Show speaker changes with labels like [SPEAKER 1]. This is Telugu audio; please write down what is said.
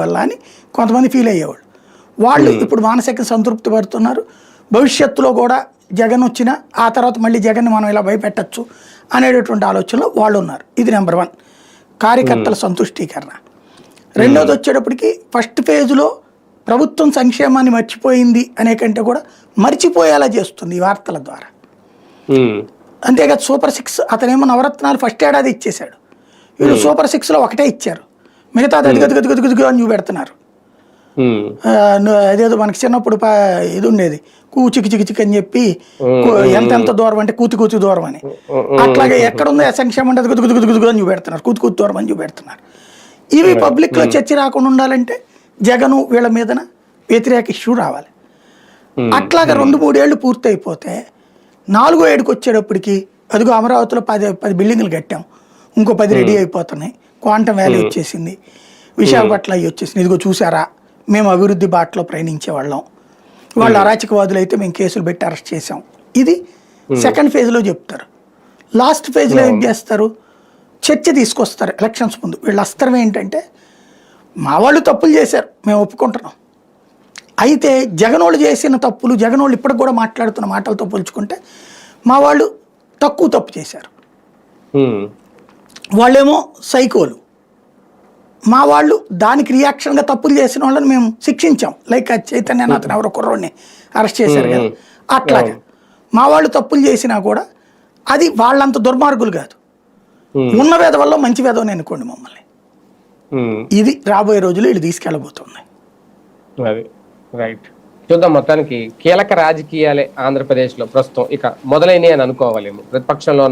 [SPEAKER 1] వల్ల అని కొంతమంది ఫీల్ అయ్యేవాళ్ళు. వాళ్ళు ఇప్పుడు మానసిక సంతృప్తి పడుతున్నారు. భవిష్యత్తులో కూడా జగన్ వచ్చినా ఆ తర్వాత మళ్ళీ జగన్ మనం ఇలా భయపెట్టచ్చు అనేటటువంటి ఆలోచనలో వాళ్ళు ఉన్నారు. ఇది నెంబర్ వన్ కార్యకర్తల సంతుష్టీకరణ. రెండోది వచ్చేటప్పటికి ఫస్ట్ ఫేజ్లో ప్రభుత్వం సంక్షేమాన్ని మర్చిపోయింది అనే కంటే కూడా మర్చిపోయేలా చేస్తుంది ఈ వార్తల ద్వారా. అంతేకాదు సూపర్ సిక్స్ అతనేమో నవరత్నాలు ఫస్ట్ ఏడాది ఇచ్చేశాడు. వీళ్ళు సూపర్ సిక్స్లో ఒకటే ఇచ్చారు. మిగతా అది గది గది గది అని చూపెడుతున్నారు. అదేదో మనకి చిన్నప్పుడు ఇది ఉండేది. కూ చికి చికి చికి అని చెప్పి ఎంత ఎంత దూరం అంటే కూతి కూతి దూరం అని. అట్లాగే ఎక్కడుందో సంక్షేమం అంటే అది గుదు గుదు గుదు గుదు అని చూపెడుతున్నారు. కూతి కూతి దూరం అని చూపెడుతున్నారు. ఇవి పబ్లిక్లో చర్చ రాకుండా ఉండాలంటే జగను వీళ్ళ మీదన వ్యతిరేక ఇష్యూ రావాలి. అట్లాగా రెండు మూడేళ్ళు పూర్తయిపోతే నాలుగో ఏడుకి వచ్చేటప్పటికి అదిగో అమరావతిలో పది పది బిల్డింగ్లు కట్టాం. ఇంకో పది రెడీ అయిపోతున్నాయి. క్వాంటమ్ వ్యాలీ వచ్చేసింది. విశాఖపట్నం అవి వచ్చేసింది ఇదిగో చూసారా మేము అభివృద్ధి బాటలో ప్రయాణించే వాళ్ళం వాళ్ళు అరాచకవాదులు అయితే మేము కేసులు పెట్టి అరెస్ట్ చేసాం ఇది సెకండ్ ఫేజ్లో చెప్తారు. లాస్ట్ ఫేజ్లో ఏం చేస్తారు? చర్చ తీసుకొస్తారు ఎలక్షన్స్ ముందు. వీళ్ళ అస్త్రం ఏంటంటే మా వాళ్ళు తప్పులు చేశారు. మేము ఒప్పుకుంటున్నాం. అయితే జగనోళ్ళు చేసిన తప్పులు జగనోళ్ళు ఇప్పటికి కూడా మాట్లాడుతున్న మాటలతో పోల్చుకుంటే మా వాళ్ళు తక్కువ తప్పు చేశారు. వాళ్ళేమో సైకోలు. మా వాళ్ళు దానికి రియాక్షన్గా తప్పులు చేసిన వాళ్ళని మేము శిక్షించాం. లైక్ ఆ చైతన్య అతను ఎవరో కుర్రోడిని అరెస్ట్ చేశారు కదా. అట్లాగా మా వాళ్ళు తప్పులు చేసినా కూడా అది వాళ్ళంత దుర్మార్గులు కాదు. ఉన్న వేదవల్లో మంచి వేదవని అనుకోండి మమ్మల్ని. ఇది రాబోయే రోజులు వీళ్ళు తీసుకెళ్ళబోతున్నాయి.
[SPEAKER 2] అది రైట్. చూద్దాం మొత్తానికి కీలక రాజకీయాలే ఆంధ్రప్రదేశ్లో ప్రస్తుతం ఇక మొదలైనవి అని అనుకోవాలేమో. ప్రతిపక్షంలో